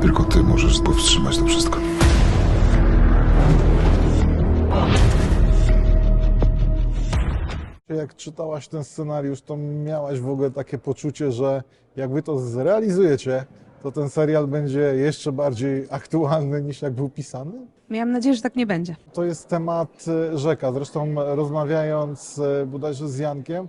Tylko ty możesz powstrzymać to wszystko. Jak czytałaś ten scenariusz, to miałaś w ogóle takie poczucie, że jak wy to zrealizujecie, to ten serial będzie jeszcze bardziej aktualny niż jak był pisany? Miałam nadzieję, że tak nie będzie. To jest temat e, rzeka. Zresztą rozmawiając e, bodajże z Jankiem,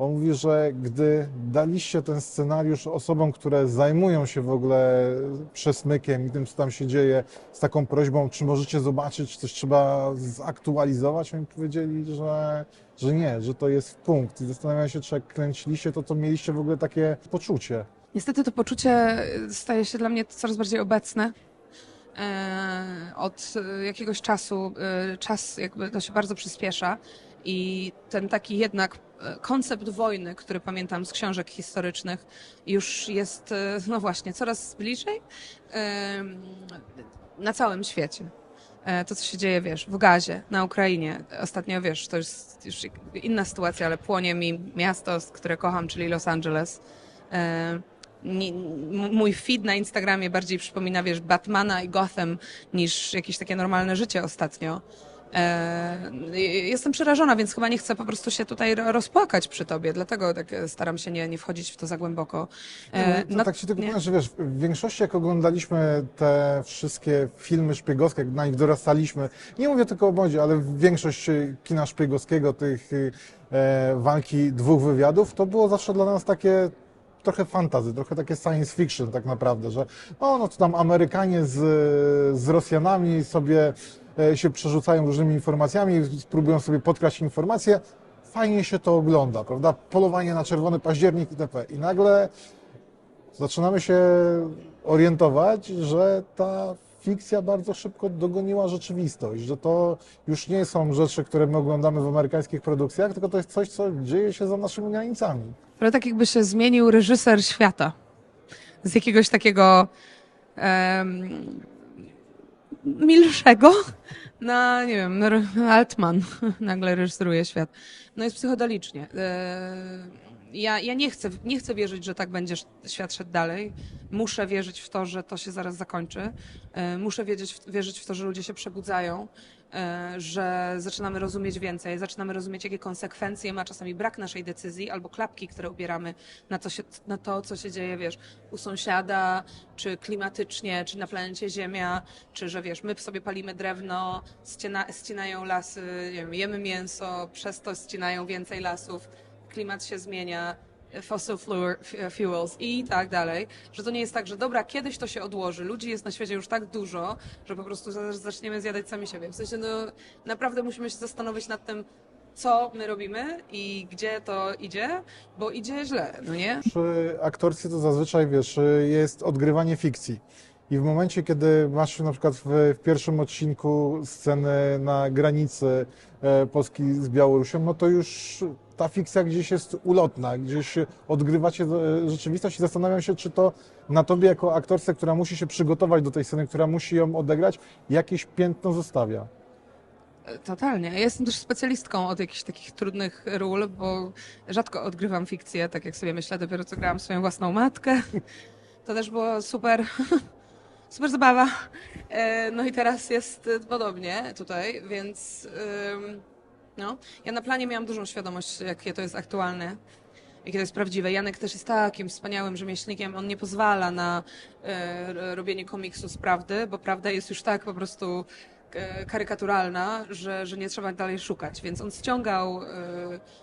on mówi, że gdy daliście ten scenariusz osobom, które zajmują się w ogóle przesmykiem i tym, co tam się dzieje, z taką prośbą, czy możecie zobaczyć, czy coś trzeba zaktualizować, oni powiedzieli, że, że nie, że to jest punkt. I zastanawiam się, czy jak kręciliście, to to mieliście w ogóle takie poczucie. Niestety to poczucie staje się dla mnie coraz bardziej obecne. E, Od jakiegoś czasu e, czas jakby to się bardzo przyspiesza i ten taki jednak koncept wojny, który pamiętam z książek historycznych, już jest, e, no właśnie, coraz bliżej e, na całym świecie. E, To, co się dzieje, wiesz, w Gazie, na Ukrainie. Ostatnio, wiesz, to jest już inna sytuacja, ale płonie mi miasto, które kocham, czyli Los Angeles. E, mój feed na Instagramie bardziej przypomina, wiesz, Batmana i Gotham niż jakieś takie normalne życie ostatnio. E, jestem przerażona, więc chyba nie chcę po prostu się tutaj ro- rozpłakać przy tobie, dlatego tak staram się nie, nie wchodzić w to za głęboko. E, No, no- tak się tylko powiem, że wiesz, w większości jak oglądaliśmy te wszystkie filmy szpiegowskie, jak na nich dorastaliśmy, nie mówię tylko o modzie, ale większość kina szpiegowskiego, tych e, walki dwóch wywiadów, to było zawsze dla nas takie trochę fantazy, trochę takie science fiction tak naprawdę, że o, no to tam Amerykanie z, z Rosjanami sobie się przerzucają różnymi informacjami, spróbują sobie podkraść informacje, fajnie się to ogląda, prawda? Polowanie na czerwony październik itp. I nagle zaczynamy się orientować, że ta fikcja bardzo szybko dogoniła rzeczywistość, że to już nie są rzeczy, które my oglądamy w amerykańskich produkcjach, tylko to jest coś, co dzieje się za naszymi granicami. Ale tak jakby się zmienił reżyser świata. Z jakiegoś takiego em, milszego na, nie wiem, Altman nagle reżyseruje świat. No jest psychodelicznie. Ja, ja nie, chcę, nie chcę wierzyć, że tak będzie świat szedł dalej. Muszę wierzyć w to, że to się zaraz zakończy. E, Muszę wiedzieć, wierzyć w to, że ludzie się przebudzają, e, że zaczynamy rozumieć więcej, zaczynamy rozumieć, jakie konsekwencje ma czasami brak naszej decyzji albo klapki, które ubieramy na to, się, na to co się dzieje, wiesz, u sąsiada, czy klimatycznie, czy na planecie Ziemia, czy że wiesz, my sobie palimy drewno, ścina, ścinają lasy, nie wiem, jemy mięso, przez to ścinają więcej lasów, klimat się zmienia, fossil fuels i tak dalej, że to nie jest tak, że dobra, kiedyś to się odłoży, ludzi jest na świecie już tak dużo, że po prostu za- zaczniemy zjadać sami siebie. W sensie, no naprawdę musimy się zastanowić nad tym, co my robimy i gdzie to idzie, bo idzie źle, no nie? Przy aktorstwie to zazwyczaj, wiesz, jest odgrywanie fikcji. I w momencie, kiedy masz na przykład w, w pierwszym odcinku sceny na granicy e, Polski z Białorusią, no to już ta fikcja gdzieś jest ulotna, gdzieś odgrywacie e, rzeczywistość i zastanawiam się, czy to na tobie jako aktorce, która musi się przygotować do tej sceny, która musi ją odegrać, jakieś piętno zostawia. Totalnie. Ja jestem też specjalistką od jakichś takich trudnych ról, bo rzadko odgrywam fikcję, tak jak sobie myślę, dopiero co grałam swoją własną matkę. To też było super, super zabawa. E, No i teraz jest podobnie tutaj, więc no, ja na planie miałam dużą świadomość, jakie to jest aktualne. Jakie to jest prawdziwe. Janek też jest takim wspaniałym rzemieślnikiem. On nie pozwala na e, robienie komiksu z prawdy, bo prawda jest już tak po prostu karykaturalna, że, że nie trzeba dalej szukać. Więc on ściągał e,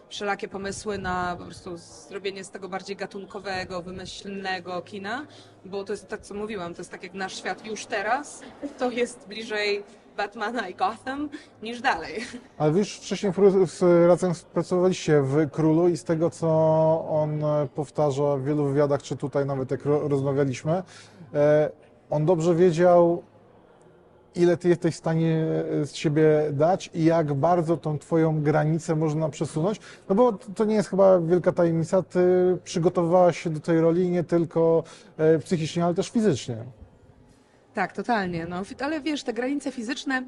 wszelakie pomysły na po prostu zrobienie z tego bardziej gatunkowego, wymyślnego kina, bo to jest tak, co mówiłam, to jest tak jak nasz świat już teraz, to jest bliżej Batmana i Gotham niż dalej. Ale wy już wcześniej razem pracowaliście w Królu i z tego, co on e, powtarza w wielu wywiadach, czy tutaj nawet jak ro- rozmawialiśmy, e, on dobrze wiedział, ile ty jesteś w stanie e, z siebie dać i jak bardzo tą twoją granicę można przesunąć. No bo to- nie jest chyba wielka tajemnica, ty przygotowywałaś się do tej roli nie tylko e, psychicznie, ale też fizycznie. Tak, totalnie. No, ale wiesz, te granice fizyczne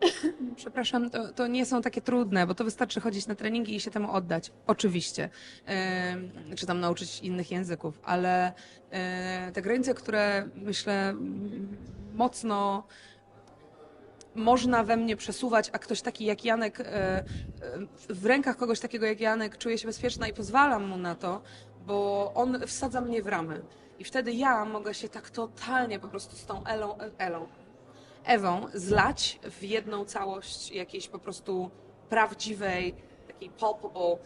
Przepraszam, to, to nie są takie trudne, bo to wystarczy chodzić na treningi i się temu oddać. Oczywiście. Ym, czy tam nauczyć innych języków, ale y, te granice, które myślę mocno można we mnie przesuwać, a ktoś taki jak Janek, y, y, w rękach kogoś takiego jak Janek czuje się bezpieczna i pozwalam mu na to, bo on wsadza mnie w ramy. I wtedy ja mogę się tak totalnie po prostu z tą Elą, Elą Ewą zlać w jedną całość jakiejś po prostu prawdziwej, takiej palpable,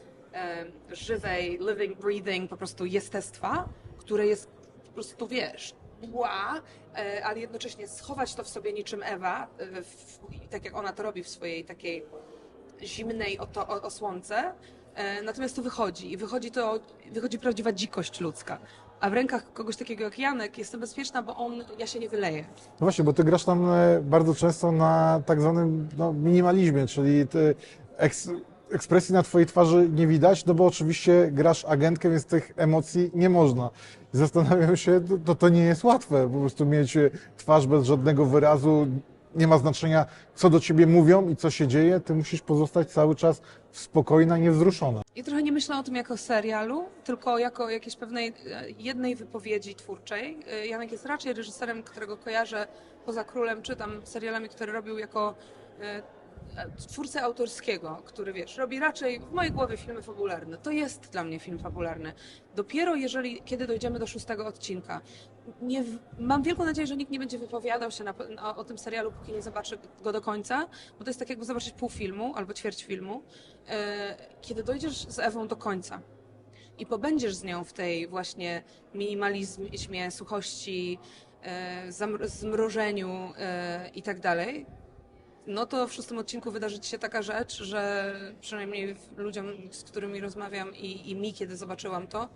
żywej, living, breathing po prostu jestestwa, które jest po prostu, wiesz, mgła, e, ale jednocześnie schować to w sobie niczym Ewa, e, w, tak jak ona to robi w swojej takiej zimnej oto, o, osłonce. E, Natomiast to wychodzi i wychodzi to, wychodzi prawdziwa dzikość ludzka. A w rękach kogoś takiego jak Janek jestem bezpieczna, bo on, ja się nie wyleję. No właśnie, bo ty grasz tam bardzo często na tak zwanym no, minimalizmie, czyli ty eks, ekspresji na twojej twarzy nie widać, no bo oczywiście grasz agentkę, więc tych emocji nie można. Zastanawiam się, to- to, nie jest łatwe, po prostu mieć e, twarz bez żadnego wyrazu, nie ma znaczenia, co do ciebie mówią i co się dzieje, ty musisz pozostać cały czas spokojna, niewzruszona. Ja trochę nie myślę o tym jako serialu, tylko jako jakiejś pewnej e, jednej wypowiedzi twórczej. E, Janek jest raczej reżyserem, którego kojarzę poza królem, czy tam serialami, które robił jako twórcę autorskiego, który wiesz, robi raczej w mojej głowie filmy fabularne. To jest dla mnie film fabularny. Dopiero jeżeli, kiedy dojdziemy do szóstego odcinka, nie, mam wielką nadzieję, że nikt nie będzie wypowiadał się na, o tym serialu, póki nie zobaczy go do końca, bo to jest tak jakby zobaczyć pół filmu albo ćwierć filmu. E, kiedy dojdziesz z Ewą do końca i pobędziesz z nią w tej właśnie minimalizmie, suchości, e, e, i tak dalej, no to w szóstym odcinku wydarzy się taka rzecz, że przynajmniej ludziom, z którymi rozmawiam i, i mi, kiedy zobaczyłam to,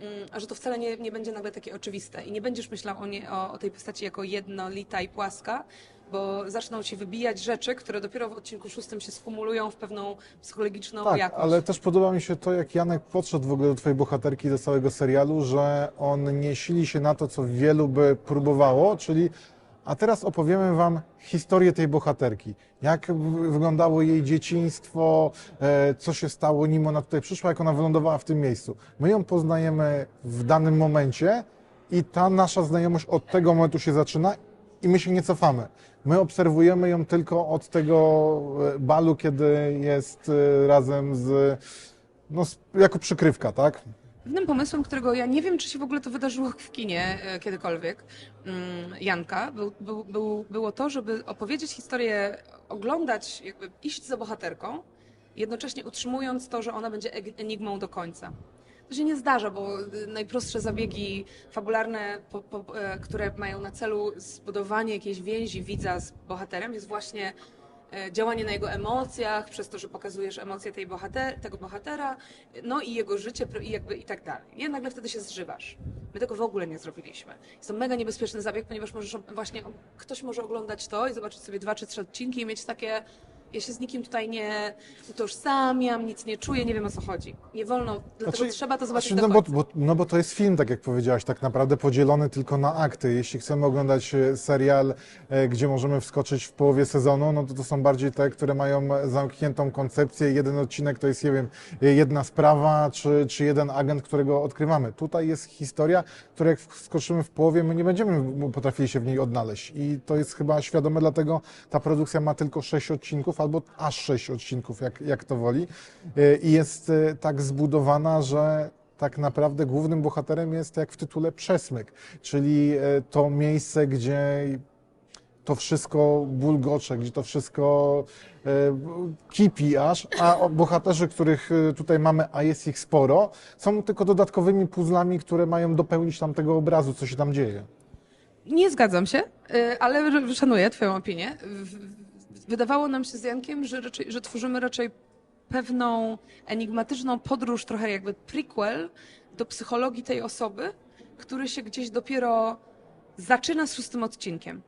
mm, a że to wcale nie, nie będzie nagle takie oczywiste i nie będziesz myślał o, nie, o, o tej postaci jako jednolita i płaska, bo zaczną ci wybijać rzeczy, które dopiero w odcinku szóstym się skumulują w pewną psychologiczną Tak, jakość. ale też podoba mi się to, jak Janek podszedł w ogóle do twojej bohaterki, do całego serialu, że on nie sili się na to, co wielu by próbowało, czyli a teraz opowiemy wam historię tej bohaterki. Jak wyglądało jej dzieciństwo, e, co się stało, nim ona tutaj przyszła, jak ona wylądowała w tym miejscu. My ją poznajemy w danym momencie i ta nasza znajomość od tego momentu się zaczyna i my się nie cofamy. My obserwujemy ją tylko od tego e, balu, kiedy jest e, razem z, no, jako przykrywka, tak? Pewnym pomysłem, którego ja nie wiem, czy się w ogóle to wydarzyło w kinie e, kiedykolwiek, mm, Janka, był, był, był, było to, żeby opowiedzieć historię, oglądać, jakby iść za bohaterką, jednocześnie utrzymując to, że ona będzie eg- enigmą do końca. To się nie zdarza, bo y, najprostsze zabiegi fabularne, po, po, e, które mają na celu zbudowanie jakiejś więzi widza z bohaterem, jest właśnie e, działanie na jego emocjach, przez to, że pokazujesz emocje tej bohater, tego bohatera, no i jego życie i jakby i tak dalej. I nagle wtedy się zżywasz. My tego w ogóle nie zrobiliśmy. Jest to mega niebezpieczny zabieg, ponieważ możesz właśnie ktoś może oglądać to i zobaczyć sobie dwa czy trzy odcinki i mieć takie ja się z nikim tutaj nie utożsamiam, nic nie czuję, nie wiem o co chodzi. Nie wolno, dlatego Znaczy- trzeba to zobaczyć Znaczy, no, bo, bo, no bo to jest film, tak jak powiedziałaś, tak naprawdę podzielony tylko na akty. Jeśli chcemy oglądać e, serial, e, gdzie możemy wskoczyć w połowie sezonu, no to to są bardziej te, które mają zamkniętą koncepcję. Jeden odcinek to jest, nie wiem, e, jedna sprawa, czy, czy jeden agent, którego odkrywamy. Tutaj jest historia, która jak wskoczymy w połowie, my nie będziemy potrafili się w niej odnaleźć. I to jest chyba świadome, dlatego ta produkcja ma tylko sześć odcinków, albo aż sześć odcinków, jak, jak to woli. E, I jest e, tak zbudowana, że tak naprawdę głównym bohaterem jest, jak w tytule, przesmyk, czyli e, to miejsce, gdzie to wszystko bulgocze, gdzie to wszystko kipi aż, a bohaterzy, których tutaj mamy, a jest ich sporo, są tylko dodatkowymi puzzlami, które mają dopełnić tam tego obrazu, co się tam dzieje. Nie zgadzam się, ale szanuję Twoją opinię. Wydawało nam się z Jankiem, że, raczej, że tworzymy raczej pewną enigmatyczną podróż, trochę jakby prequel do psychologii tej osoby, który się gdzieś dopiero zaczyna z szóstym odcinkiem.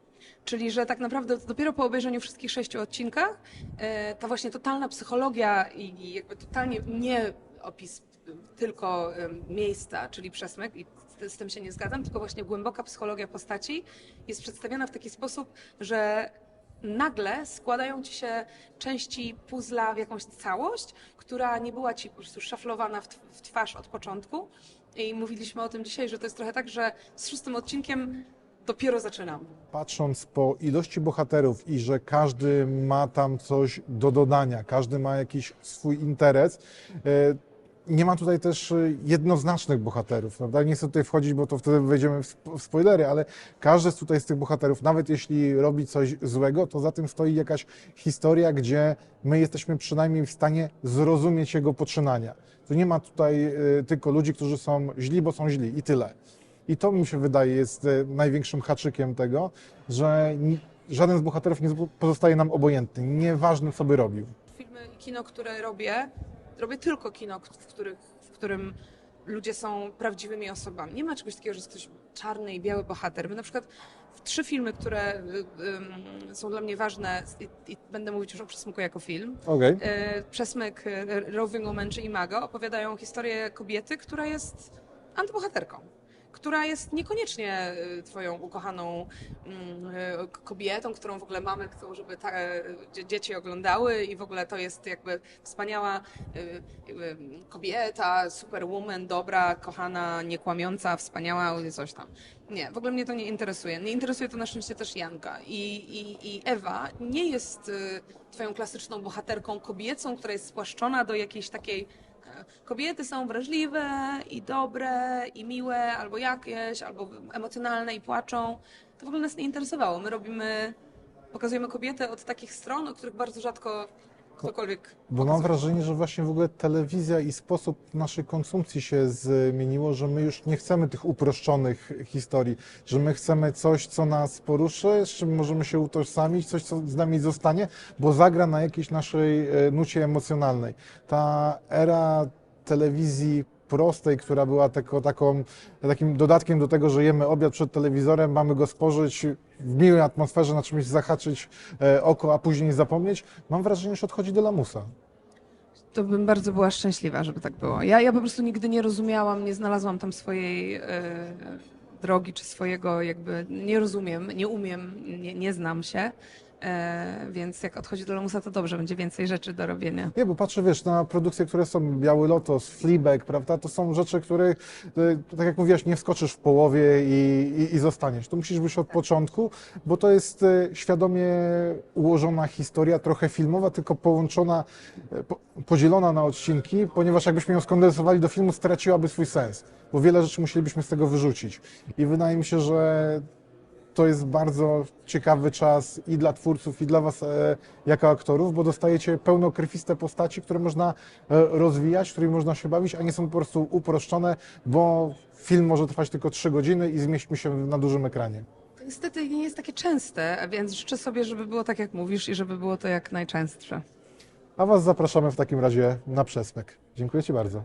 Czyli, że tak naprawdę dopiero po obejrzeniu wszystkich sześciu odcinkach e, ta właśnie totalna psychologia i jakby totalnie nie opis e, tylko e, miejsca, czyli przesmyk, i z- tym się nie zgadzam, tylko właśnie głęboka psychologia postaci jest przedstawiona w taki sposób, że nagle składają ci się części puzla w jakąś całość, która nie była ci po prostu szaflowana w, tw- w twarz od początku. I mówiliśmy o tym dzisiaj, że to jest trochę tak, że z szóstym odcinkiem dopiero zaczynamy. Patrząc po ilości bohaterów i że każdy ma tam coś do dodania, każdy ma jakiś swój interes, e, nie ma tutaj też e, jednoznacznych bohaterów. Prawda? Nie chcę tutaj wchodzić, bo to wtedy wejdziemy w sp- w spoilery, ale każdy z tutaj z tych bohaterów, nawet jeśli robi coś złego, to za tym stoi jakaś historia, gdzie my jesteśmy przynajmniej w stanie zrozumieć jego poczynania. To nie ma tutaj e, tylko ludzi, którzy są źli, bo są źli i tyle. I to mi się wydaje jest e, największym haczykiem tego, że żaden z bohaterów nie pozostaje nam obojętny, nieważne co by robił. Filmy kino, które robię, robię tylko kino, w, których, w którym ludzie są prawdziwymi osobami. Nie ma czegoś takiego, że jest ktoś czarny i biały bohater. My na przykład w trzy filmy, które y, ym, są dla mnie ważne i, i będę mówić już o Przesmyku jako film. Okej. E, Przesmyk, e, Roving Woman czy Imago opowiadają historię kobiety, która jest antybohaterką. Która jest niekoniecznie e, twoją ukochaną mm, k- kobietą, którą w ogóle mamy, chcą, żeby ta, dzie- dzieci oglądały i w ogóle to jest jakby wspaniała kobieta, superwoman, dobra, kochana, niekłamiąca, wspaniała, coś tam. Nie, w ogóle mnie to nie interesuje. Nie interesuje to na szczęście też Janka. I, i, i Ewa nie jest y, twoją klasyczną bohaterką kobiecą, która jest spłaszczona do jakiejś takiej. E, Kobiety są wrażliwe i dobre i miłe, albo jakieś, albo emocjonalne i płaczą. To w ogóle nas nie interesowało. My robimy, pokazujemy kobietę od takich stron, o których bardzo rzadko ktokolwiek. Bo mam wrażenie, że właśnie w ogóle telewizja i sposób naszej konsumpcji się zmieniło, że my już nie chcemy tych uproszczonych historii, że my chcemy coś, co nas poruszy, z czym możemy się utożsamić, coś, co z nami zostanie, bo zagra na jakiejś naszej e, nucie emocjonalnej. Ta era telewizji prostej, która była tako, taką, takim dodatkiem do tego, że jemy obiad przed telewizorem, mamy go spożyć w miłej atmosferze, na czymś zahaczyć e, oko, a później zapomnieć, mam wrażenie, że odchodzi do lamusa. To bym bardzo była szczęśliwa, żeby tak było. Ja, ja po prostu nigdy nie rozumiałam, nie znalazłam tam swojej e, drogi, czy swojego jakby, nie rozumiem, nie umiem, nie, nie znam się. E, więc jak odchodzi do lamusa, to dobrze, będzie więcej rzeczy do robienia. Nie, bo patrzę, wiesz, na produkcje, które są Biały Lotos, Fleabag, prawda, to są rzeczy, które, tak jak mówiłaś, nie wskoczysz w połowie i, i, i zostaniesz. Tu musisz być od początku, bo to jest e, świadomie ułożona historia, trochę filmowa, tylko połączona, e, po, podzielona na odcinki, ponieważ jakbyśmy ją skondensowali do filmu, straciłaby swój sens, bo wiele rzeczy musielibyśmy z tego wyrzucić. I wydaje mi się, że to jest bardzo ciekawy czas i dla twórców, i dla Was e, jako aktorów, bo dostajecie pełnokrwiste postaci, które można e, rozwijać, którymi można się bawić, a nie są po prostu uproszczone, bo film może trwać tylko 3 godziny i zmieścimy się na dużym ekranie. To niestety nie jest takie częste, więc życzę sobie, żeby było tak, jak mówisz i żeby było to jak najczęstsze. A Was zapraszamy w takim razie na przesmyk. Dziękuję Ci bardzo.